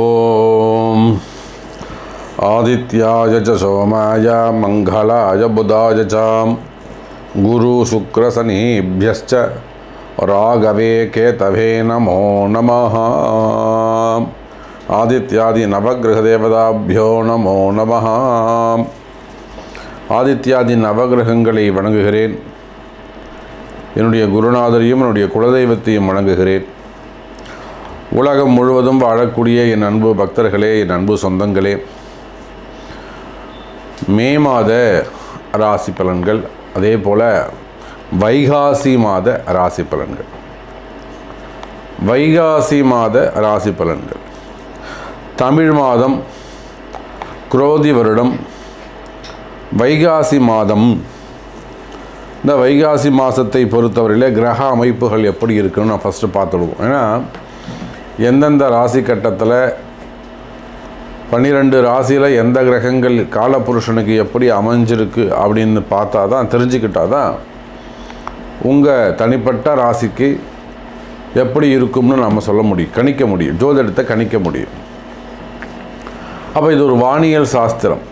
ஓம். ஆதித்யாய ச சோமாய மங்களாய புதாய சாம் குரு சுக்ரசனீபியஸ்ச ராகவே கேதவே நமோ நம ஆதித்யாதி நவகிரக தேவதாபியோ நமோ நம ஆதித்யாதி நவகிரகங்களை வணங்குகிறேன். என்னுடைய குருநாதரையும் என்னுடைய குலதெய்வத்தையும் வணங்குகிறேன். உலகம் முழுவதும் வாழக்கூடிய என் அன்பு பக்தர்களே என் அன்பு சொந்தங்களே மே மாத ராசி பலன்கள் அதே போல் வைகாசி மாத ராசி பலன்கள். வைகாசி மாத ராசி பலன்கள். தமிழ் மாதம் குரோதி வருடம். வைகாசி மாதம் இந்த வைகாசி மாதத்தை பொறுத்தவரையில் கிரக அமைப்புகள் எப்படி இருக்குன்னு நான் ஃபஸ்ட்டு பார்த்துடுவோம். ஏன்னா எந்தெந்த ராசி கட்டத்தில் பன்னிரெண்டு ராசியில் எந்த கிரகங்கள் காலபுருஷனுக்கு எப்படி அமைஞ்சிருக்கு அப்படின்னு பார்த்தா தான் தெரிஞ்சுக்கிட்டா தான் உங்கள் தனிப்பட்ட ராசிக்கு எப்படி இருக்கும்னு நம்ம சொல்ல முடியும். கணிக்க முடியும். ஜோதிடத்தை கணிக்க முடியும். அப்போ இது ஒரு வானியல் சாஸ்திரம்.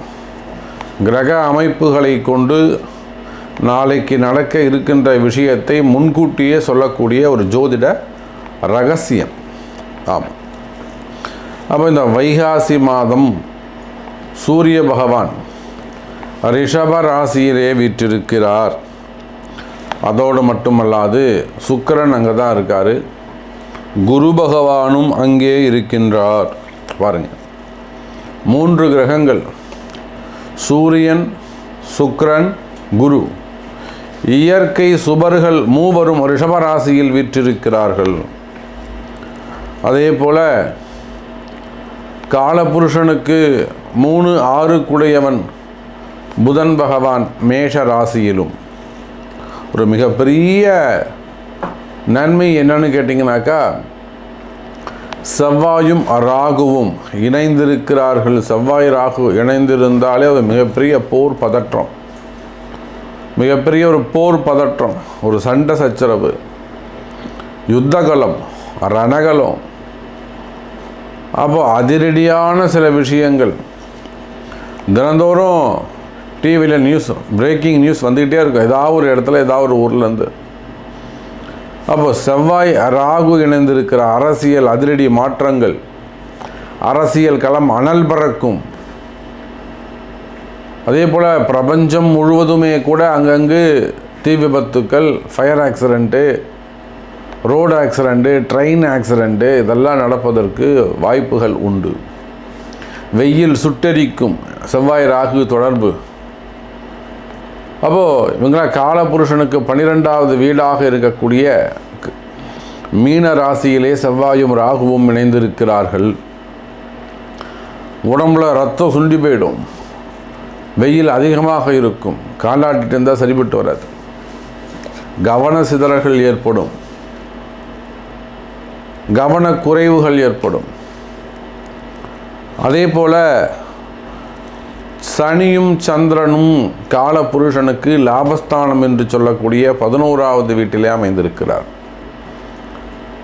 கிரக அமைப்புகளை கொண்டு நாளைக்கு நடக்க இருக்கின்ற விஷயத்தை முன்கூட்டியே சொல்லக்கூடிய ஒரு ஜோதிட ரகசியம். ஆமாம் அப்போ இந்த வைகாசி மாதம் சூரிய பகவான் ரிஷப ராசியிலே வீற்றிருக்கிறார். அதோடு மட்டுமல்லாது சுக்கரன் அங்கே தான் இருக்கார். குரு பகவானும் அங்கே இருக்கின்றார். பாருங்கள் மூன்று கிரகங்கள். சூரியன் சுக்ரன் குரு. இயற்கை சுபர்கள் மூவரும் ரிஷபராசியில் வீற்றிருக்கிறார்கள். அதே போல் காலபுருஷனுக்கு மூணு ஆறு குடையவன் புதன் பகவான் மேஷ ராசியிலும். ஒரு மிகப்பெரிய நன்மை என்னன்னு கேட்டிங்கனாக்கா செவ்வாயும் ராகுவும் இணைந்திருக்கிறார்கள். செவ்வாய் ராகு இணைந்திருந்தாலே அது மிகப்பெரிய போர் பதற்றம். மிகப்பெரிய ஒரு போர் பதற்றம். ஒரு சண்டை சச்சரவு. யுத்தகலம் ரணகலம் அப்போ அதிரடியான சில விஷயங்கள். தினந்தோறும் டிவியில் நியூஸ் பிரேக்கிங் நியூஸ் வந்துக்கிட்டே இருக்கும். ஏதாவது ஒரு இடத்துல ஏதாவது ஒரு ஊர்லேருந்து அப்போ செவ்வாய் ராகு இணைந்திருக்கிற அரசியல் அதிரடி மாற்றங்கள். அரசியல் களம் அனல் பறக்கும். அதே போல் பிரபஞ்சம் முழுவதுமே கூட அங்கங்கு தீ விபத்துக்கள் fire accident road accident train accident இதெல்லாம் நடப்பதற்கு வாய்ப்புகள் உண்டு. வெயில் சுட்டெரிக்கும் செவ்வாய் ராகு தொடர்பு. அப்போது இவங்களாம் காலபுருஷனுக்கு பன்னிரெண்டாவது வீடாக இருக்கக்கூடிய மீன ராசியிலே செவ்வாயும் ராகுவும் இணைந்திருக்கிறார்கள். உடம்புல ரத்தம் சுண்டி போயிடும். வெயில் அதிகமாக இருக்கும். காலாட்டிட்டு இருந்தால் சரிபட்டு வராது. கவன சிதறல்கள் ஏற்படும். கவன குறைவுகள் ஏற்படும். அதே போல் சனியும் சந்திரனும் கால புருஷனுக்கு லாபஸ்தானம் என்று சொல்லக்கூடிய பதினோராவது வீட்டிலே அமைந்திருக்கிறார்.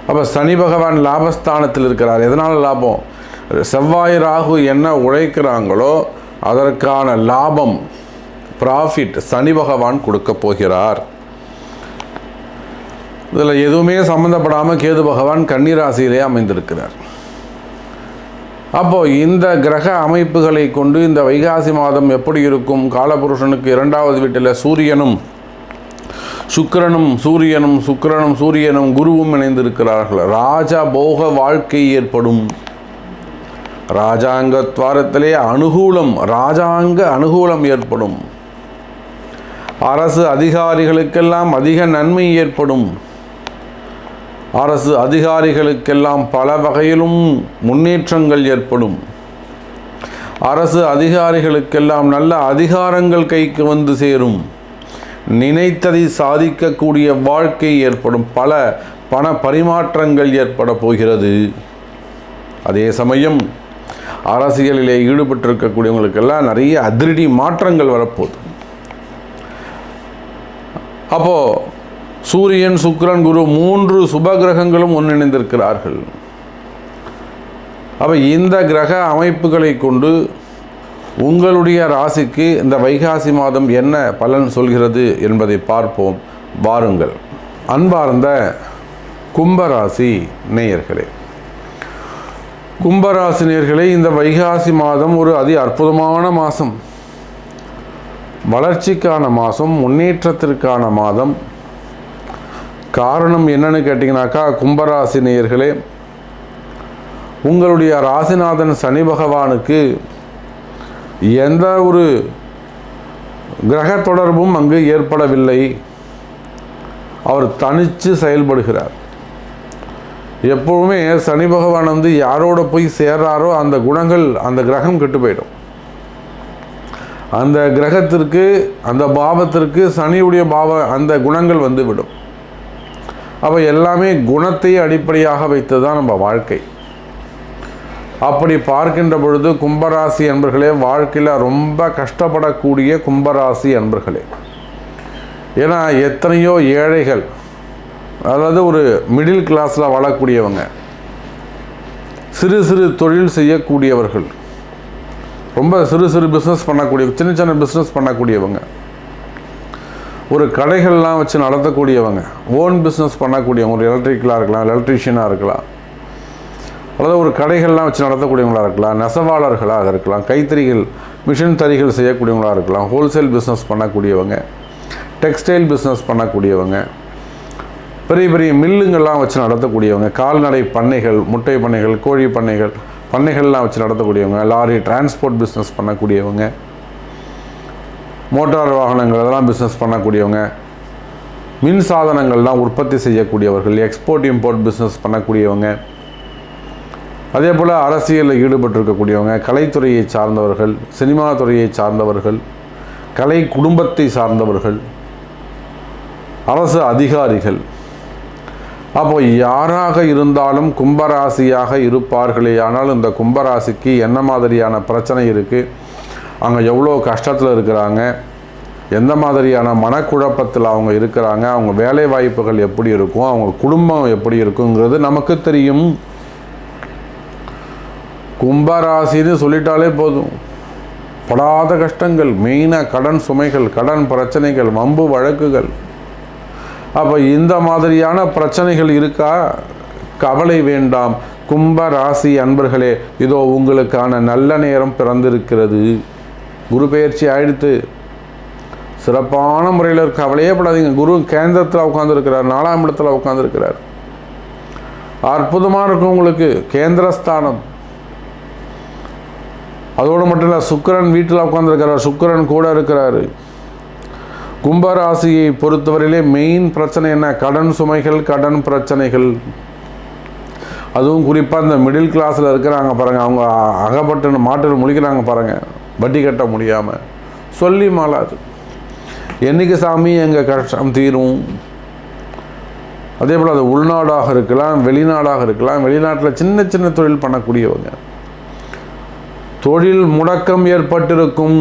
அப்போ சனி பகவான் லாபஸ்தானத்தில் இருக்கிறார். எதனால் லாபம்? செவ்வாய் ராகு என்ன உழைக்கிறாங்களோ அதற்கான லாபம் ப்ராஃபிட் சனி பகவான் கொடுக்க போகிறார். இதில் எதுவுமே சம்மந்தப்படாமல் கேது பகவான் கன்னிராசியிலே அமைந்திருக்கிறார். அப்போது இந்த கிரக அமைப்புகளை கொண்டு இந்த வைகாசி மாதம் எப்படி இருக்கும்? காலபுருஷனுக்கு இரண்டாவது வீட்டில் சூரியனும் சுக்கிரனும் சூரியனும் சுக்கிரனும் சூரியனும் குருவும் இணைந்திருக்கிறார்கள். ராஜா போக வாழ்க்கை ஏற்படும். ராஜாங்க துவாரத்திலே அனுகூலம் ராஜாங்க அனுகூலம் ஏற்படும். அரசு அதிகாரிகளுக்கெல்லாம் அதிக நன்மை ஏற்படும். அரசு அதிகாரிகளுக்கெல்லாம் பல வகையிலும் முன்னேற்றங்கள் ஏற்படும். அரசு அதிகாரிகளுக்கெல்லாம் நல்ல அதிகாரங்கள் கைக்கு வந்து சேரும். நினைத்ததை சாதிக்கக்கூடிய வாழ்க்கை ஏற்படும். பல பண பரிமாற்றங்கள் ஏற்பட போகிறது. அதே சமயம் அரசியலிலே ஈடுபட்டிருக்கக்கூடியவங்களுக்கெல்லாம் நிறைய அதிரடி மாற்றங்கள் வரப்போகுது. அப்போது சூரியன் சுக்ரன் குரு மூன்று சுபகிரகங்களும் ஒன்றிணைந்திருக்கிறார்கள். அப்போ இந்த கிரக அமைப்புகளை கொண்டு உங்களுடைய ராசிக்கு இந்த வைகாசி மாதம் என்ன பலன் சொல்கிறது என்பதை பார்ப்போம். வாருங்கள். அன்பார்ந்த கும்பராசி நேயர்களே கும்பராசி நேயர்களே இந்த வைகாசி மாதம் ஒரு அதி அற்புதமான மாதம். வளர்ச்சிக்கான மாதம் முன்னேற்றத்திற்கான மாதம். காரணம் என்னன்னு கேட்டிங்கனாக்கா கும்பராசி நேயர்களே உங்களுடைய ராசிநாதன் சனி பகவானுக்கு எந்த ஒரு கிரக தொடர்பும் அங்கு ஏற்படவில்லை. அவர் தனித்து செயல்படுகிறார். எப்பவுமே சனி பகவான் வந்து யாரோட போய் சேர்றாரோ அந்த குணங்கள் அந்த கிரகம் கெட்டு போயிடும். அந்த கிரகத்திற்கு அந்த பாவத்திற்கு சனியுடைய பாவ அந்த குணங்கள் வந்து விடும். அப்போ எல்லாமே குணத்தை அடிப்படையாக வைத்து தான் நம்ம வாழ்க்கை. அப்படி பார்க்கின்ற பொழுது கும்பராசி அன்பர்களே வாழ்க்கையில் ரொம்ப கஷ்டப்படக்கூடிய கும்பராசி அன்பர்களே. ஏன்னா எத்தனையோ ஏழைகள் அதாவது ஒரு மிடில் கிளாஸில் வாழக்கூடியவங்க சிறு சிறு தொழில் செய்யக்கூடியவர்கள் ரொம்ப சிறு சிறு பிஸ்னஸ் பண்ணக்கூடிய சின்ன சின்ன பிஸ்னஸ் பண்ணக்கூடியவங்க ஒரு கடைகள்லாம் வச்சு நடத்தக்கூடியவங்க ஓன் பிஸ்னஸ் பண்ணக்கூடியவங்க ஒரு எலக்ட்ரிக்கலாக இருக்கலாம் எலக்ட்ரீஷியனாக இருக்கலாம். அல்லது ஒரு கடைகள்லாம் வச்சு நடத்தக்கூடியவங்களாக இருக்கலாம் நெசவாளர்களாக இருக்கலாம் கைத்தறிகள் மிஷின் தறிகள் செய்யக்கூடியவங்களாக இருக்கலாம் ஹோல்சேல் பிஸ்னஸ் பண்ணக்கூடியவங்க டெக்ஸ்டைல் பிஸ்னஸ் பண்ணக்கூடியவங்க பெரிய பெரிய மில்லுங்கள்லாம் வச்சு நடத்தக்கூடியவங்க கால்நடை பண்ணைகள் முட்டை பண்ணைகள் கோழி பண்ணைகள் பண்ணைகள்லாம் வச்சு நடத்தக்கூடியவங்க லாரி டிரான்ஸ்போர்ட் பிஸ்னஸ் பண்ணக்கூடியவங்க மோட்டார் வாகனங்கள் அதெல்லாம் பிஸ்னஸ் பண்ணக்கூடியவங்க மின் சாதனங்கள்லாம் உற்பத்தி செய்யக்கூடியவர்கள் எக்ஸ்போர்ட் இம்போர்ட் பிஸ்னஸ் பண்ணக்கூடியவங்க அதே போல் அரசியலில் ஈடுபட்டிருக்கக்கூடியவங்க கலைத்துறையை சார்ந்தவர்கள் சினிமா துறையை சார்ந்தவர்கள் கலை குடும்பத்தை சார்ந்தவர்கள் அரசு அதிகாரிகள். அப்போ யாராக இருந்தாலும் கும்பராசியாக இருப்பார்களே ஆனால் இந்த கும்பராசிக்கு என்ன மாதிரியான பிரச்சனை இருக்குது அவங்க எவ்வளோ கஷ்டத்தில் இருக்கிறாங்க எந்த மாதிரியான மனக்குழப்பத்தில் அவங்க இருக்கிறாங்க அவங்க வேலை வாய்ப்புகள் எப்படி இருக்கும் அவங்க குடும்பம் எப்படி இருக்குங்கிறது நமக்கு தெரியும். கும்பராசின்னு சொல்லிட்டாலே போதும். படாத கஷ்டங்கள் மெயினாக கடன் சுமைகள் கடன் பிரச்சனைகள் வம்பு வழக்குகள். அப்போ இந்த மாதிரியான பிரச்சனைகள் இருக்கா? கவலை வேண்டாம். கும்ப ராசி அன்பர்களே இதோ உங்களுக்கான நல்ல நேரம் பிறந்திருக்கிறது. குரு பெயர்ச்சி ஆயிடுத்து. சிறப்பான முறையில் கவலையே படாதீங்க குரு கேந்திரத்தில் உட்காந்துருக்கிறார் நாலாம் இடத்துல உட்காந்துருக்கிறார் அற்புதமாக இருக்கும் உங்களுக்கு. கேந்திரஸ்தானம். அதோடு மட்டும் இல்லை சுக்கரன் வீட்டில் உட்காந்துருக்கிறார் சுக்கரன் கூட இருக்கிறாரு. கும்பராசியை பொறுத்தவரையிலே மெயின் பிரச்சனை என்ன? கடன் சுமைகள் கடன் பிரச்சனைகள். அதுவும் குறிப்பாக இந்த மிடில் கிளாஸில் இருக்கிறாங்க பாருங்கள் அவங்க அகப்பட்டு மாட்டு முழிக்கிறாங்க பாருங்கள் வட்டி கட்ட முடியாமல் சொல்லி மாளாது. என்னைக்கு சாமி எங்கள் கஷ்டம் தீரும்? அதே போல் அது உள்நாடாக இருக்கலாம் வெளிநாடாக இருக்கலாம் வெளிநாட்டில் சின்ன சின்ன தொழில் பண்ணக்கூடியவங்க. தொழில் முடக்கம் ஏற்பட்டிருக்கும்.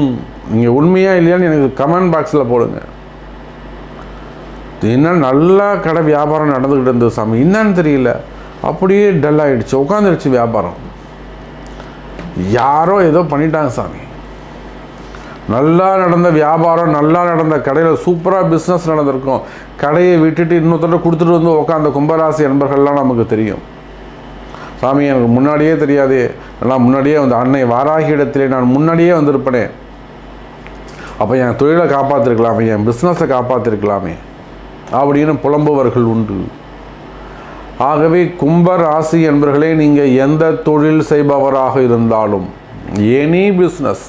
நீங்கள் உண்மையாக இல்லையான்னு எனக்கு கமெண்ட் பாக்ஸில் போடுங்க. என்ன நல்லா கடை வியாபாரம் நடந்துக்கிட்டு இருந்தது சாமி. என்னன்னு தெரியல. அப்படியே டல் ஆகிடுச்சு உட்காந்துருச்சு வியாபாரம். யாரோ ஏதோ பண்ணிட்டாங்க சாமி. நல்லா நடந்த வியாபாரம் நல்லா நடந்த கடையில் சூப்பராக பிஸ்னஸ் நடந்திருக்கும். கடையை விட்டுட்டு இன்னொருத்தர கொடுத்துட்டு வந்து உட்காந்த கும்பராசி நண்பர்கள்லாம் நமக்கு தெரியும். சாமி எனக்கு முன்னாடியே தெரியாதே. நான் முன்னாடியே வந்து அன்னை வாராகி இடத்திலே நான் முன்னாடியே வந்திருப்பனே. அப்போ என் தொழிலை காப்பாற்றிருக்கலாமே என் பிஸ்னஸை காப்பாற்றிருக்கலாமே அப்படின்னு புலம்புவர்கள் உண்டு. ஆகவே கும்ப ராசி என்பர்களே நீங்கள் எந்த தொழில் செய்பவராக இருந்தாலும் எனி பிஸ்னஸ்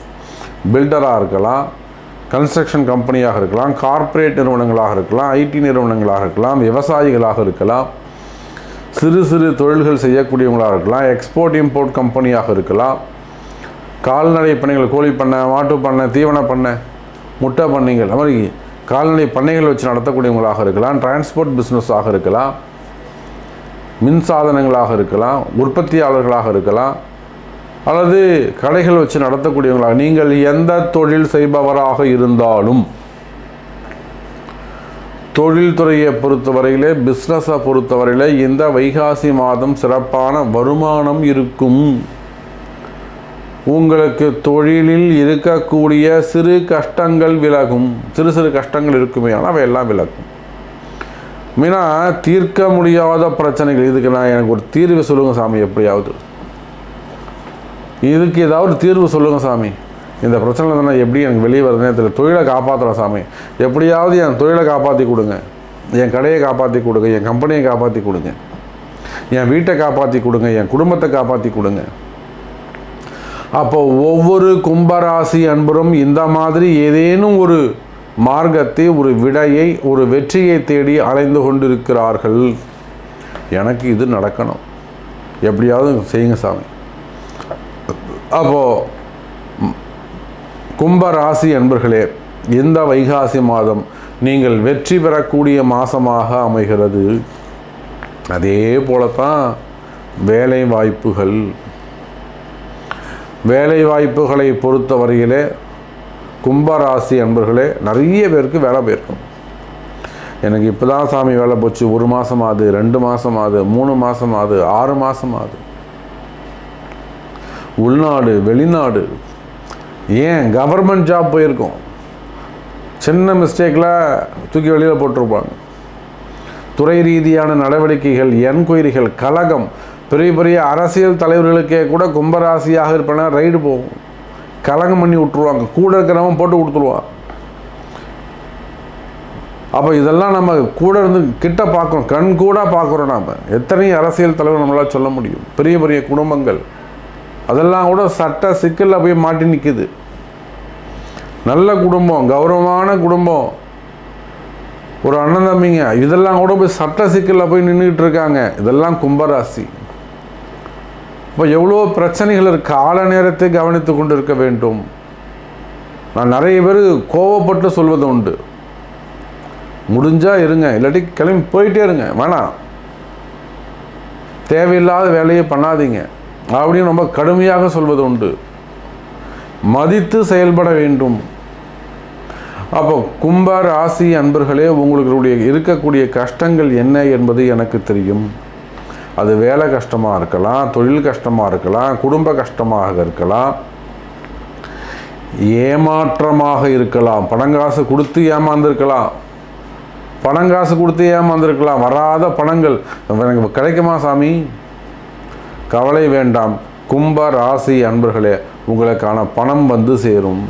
பில்டராக இருக்கலாம் கன்ஸ்ட்ரக்ஷன் கம்பெனியாக இருக்கலாம் கார்ப்பரேட் நிறுவனங்களாக இருக்கலாம் ஐடி நிறுவனங்களாக இருக்கலாம் விவசாயிகளாக இருக்கலாம் சிறு சிறு தொழில்கள் செய்யக்கூடியவங்களாக இருக்கலாம் எக்ஸ்போர்ட் இம்போர்ட் கம்பெனியாக இருக்கலாம் கால்நடை பண்ணைகள் கோழி பண்ணை மாட்டு பண்ணை தீவன பண்ணை முட்டை பண்ணைகள் அது மாதிரி கால்நடை பண்ணைகள் வச்சு நடத்தக்கூடியவங்களாக இருக்கலாம் டிரான்ஸ்போர்ட் பிஸ்னஸாக இருக்கலாம் மின் சாதனங்களாக இருக்கலாம் உற்பத்தியாளர்களாக இருக்கலாம் அல்லது கடைகள் வச்சு நடத்தக்கூடியவங்களாக நீங்கள் எந்த தொழில் செய்பவராக இருந்தாலும் தொழில்துறையை பொறுத்தவரையிலே பிஸ்னஸை பொறுத்தவரையிலே இந்த வைகாசி மாதம் சிறப்பான வருமானம் இருக்கும். உங்களுக்கு தொழிலில் இருக்கக்கூடிய சிறு கஷ்டங்கள் விலகும். சிறு சிறு கஷ்டங்கள் இருக்குமே ஆனால் அவையெல்லாம் விலகும். மீனா தீர்க்க முடியாத பிரச்சனைகள். இதுக்கு நான் எனக்கு ஒரு தீர்வு சொல்லுங்கள் சாமி எப்படியாவது. இதுக்கு ஏதாவது தீர்வு சொல்லுங்கள் சாமி. இந்த பிரச்சனை நான் எப்படி எனக்கு வெளியே வருதுன்னே தெரியல தொழிலை காப்பாற்றுறேன் சாமி. எப்படியாவது என் தொழிலை காப்பாற்றி கொடுங்க. என் கடையை காப்பாற்றி கொடுங்க என் கம்பெனியை காப்பாற்றி கொடுங்க. என் வீட்டை காப்பாற்றி கொடுங்க என் குடும்பத்தை காப்பாற்றி கொடுங்க. அப்போ ஒவ்வொரு கும்பராசி அன்பரும் இந்த மாதிரி ஏதேனும் ஒரு மார்க்கத்தை ஒரு விடையை ஒரு வெற்றியை தேடி அலைந்து கொண்டிருக்கிறார்கள். எனக்கு இது நடக்கணும். எப்படியாவது செய்யுங்க சாமி. அப்போது கும்பராசி அன்பர்களே இந்த வைகாசி மாதம் நீங்கள் வெற்றி பெறக்கூடிய மாதமாக அமைகிறது. அதே போலத்தான் வேலை வாய்ப்புகள். வேலை வாய்ப்புகளை பொறுத்தவரையிலே கும்பராசி அன்பர்களே நிறைய பேருக்கு வேலை போயிருக்கும். எனக்கு இப்போ தான் சாமி வேலை போச்சு ஒரு மாதம் ஆகுது ரெண்டு மாதம் ஆகுது மூணு மாதம் ஆகுது ஆறு மாதம் ஆகுது உள்நாடு வெளிநாடு. ஏன்? கவர்மெண்ட் ஜாப் போயிருக்கோம். சின்ன மிஸ்டேக்கில் தூக்கி வெளியில் போட்டிருப்பாங்க. துறை ரீதியான நடவடிக்கைகள் என்கொயரிகள் கழகம் பெரிய பெரிய அரசியல் தலைவர்களுக்கே கூட கும்பராசியாக இருப்பேனா ரைடு போகும். கலகம் பண்ணி விட்ருவாங்க கூட இருக்கிறவன் போட்டு கொடுத்துருவான். அப்போ இதெல்லாம் நம்ம கூட இருந்து கிட்ட பார்க்குறோம் கண் கூட பார்க்குறோம் நாம். எத்தனை அரசியல் தலைவர் நம்மளால் சொல்ல முடியும். பெரிய பெரிய குடும்பங்கள் அதெல்லாம் கூட சட்ட சிக்கலில் போய் மாட்டி நிற்குது நல்ல குடும்பம் கௌரவமான குடும்பம். ஒரு அண்ணன் தம்பிங்க இதெல்லாம் கூட போய் சட்ட சிக்கலில் போய் நின்றுக்கிட்டு இருக்காங்க. இதெல்லாம் கும்பராசி. இப்போ எவ்வளோ பிரச்சனைகள் இருக்கு. கால நேரத்தை கவனித்து கொண்டு இருக்க வேண்டும். நான் நிறைய பேர் கோவப்பட்டு சொல்வது உண்டு. முடிஞ்சால் இருங்க. இல்லாட்டி கிளம்பி போயிட்டே இருங்க. வேணாம். தேவையில்லாத வேலையை பண்ணாதீங்க. அப்படின்னு ரொம்ப கடுமையாக சொல்வது உண்டு. மதித்து செயல்பட வேண்டும். அப்போ கும்ப ராசி அன்பர்களே உங்களுடைய இருக்கக்கூடிய கஷ்டங்கள் என்ன என்பது எனக்கு தெரியும். அது வேலை கஷ்டமாக இருக்கலாம் தொழில் கஷ்டமாக இருக்கலாம் குடும்ப கஷ்டமாக இருக்கலாம். ஏமாற்றமாக இருக்கலாம். பணங்காசு கொடுத்து ஏமாந்துருக்கலாம். பணங்காசு கொடுத்து ஏமாந்துருக்கலாம். வராத பணங்கள். எனக்கு கிடைக்குமா சாமி? கவலை வேண்டாம். கும்ப ராசி அன்பர்களே உங்களுக்கான பணம் வந்து சேரும்.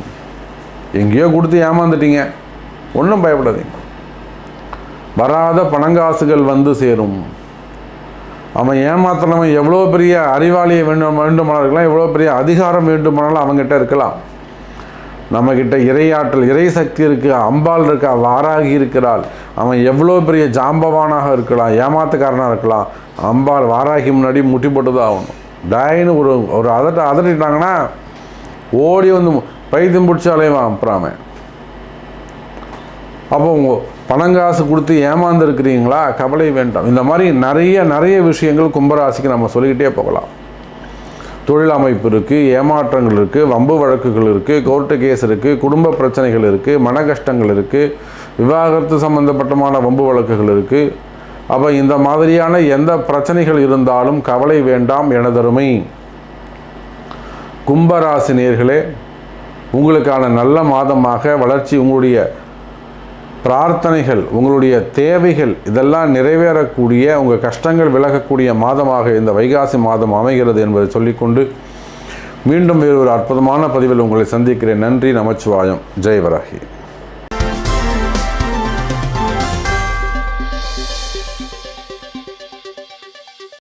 எங்கேயோ கொடுத்து ஏமாந்துட்டீங்க. ஒன்றும் பயப்படாதீங்க. வராத பணங்காசுகள் வந்து சேரும். அவன் ஏமாத்தினவன் எவ்வளோ பெரிய அறிவாளியை வேண்டும் வேண்டுமானால் இருக்கலாம் எவ்வளோ பெரிய அதிகாரம் வேண்டுமானாலும் அவங்ககிட்ட இருக்கலாம். நம்மக்கிட்ட இறையாற்றல் இறை சக்தி இருக்கா அம்பாள் இருக்கா வாராகி இருக்கிறாள். அவன் எவ்வளோ பெரிய ஜாம்பவானாக இருக்கலாம் ஏமாத்துக்காரனாக இருக்கலாம். அம்பாள் வாராகி முன்னாடி முட்டி போட்டு தான் ஆகணும். டாயின்னு ஒரு ஒரு அதட்ட அதட்டிட்டாங்கன்னா ஓடி வந்து பைத்தியம் பிடிச்சி அலைவான் அப்புறாம. அவன் அப்போ உங்கள் பணங்காசு கொடுத்து ஏமாந்துருக்கிறீங்களா? கவலை வேண்டாம். இந்த மாதிரி நிறைய நிறைய விஷயங்கள் கும்பராசிக்கு நம்ம சொல்லிக்கிட்டே போகலாம். தொழில் அமைப்பு இருக்குது ஏமாற்றங்கள் இருக்குது வம்பு வழக்குகள் இருக்குது கோர்ட்டு கேஸ் இருக்குது குடும்ப பிரச்சனைகள் இருக்குது மன கஷ்டங்கள் இருக்குது விவாகரத்து சம்பந்தப்பட்டமான வம்பு வழக்குகள் இருக்குது அப்போ இந்த மாதிரியான எந்த பிரச்சனைகள் இருந்தாலும் கவலை வேண்டாம் எனதருமை. கும்பராசி நேர்களே உங்களுக்கான நல்ல மாதமாக வளர்ச்சி உங்களுடைய பிரார்த்தனைகள் உங்களுடைய தேவைகள் இதெல்லாம் நிறைவேறக்கூடிய உங்கள் கஷ்டங்கள் விலகக்கூடிய மாதமாக இந்த வைகாசி மாதம் அமைகிறது என்பதை சொல்லிக்கொண்டு மீண்டும் வேறு ஒரு அற்புதமான பதிவில் உங்களை சந்திக்கிறேன். நன்றி நமச்சிவாயம். ஜெயவராகி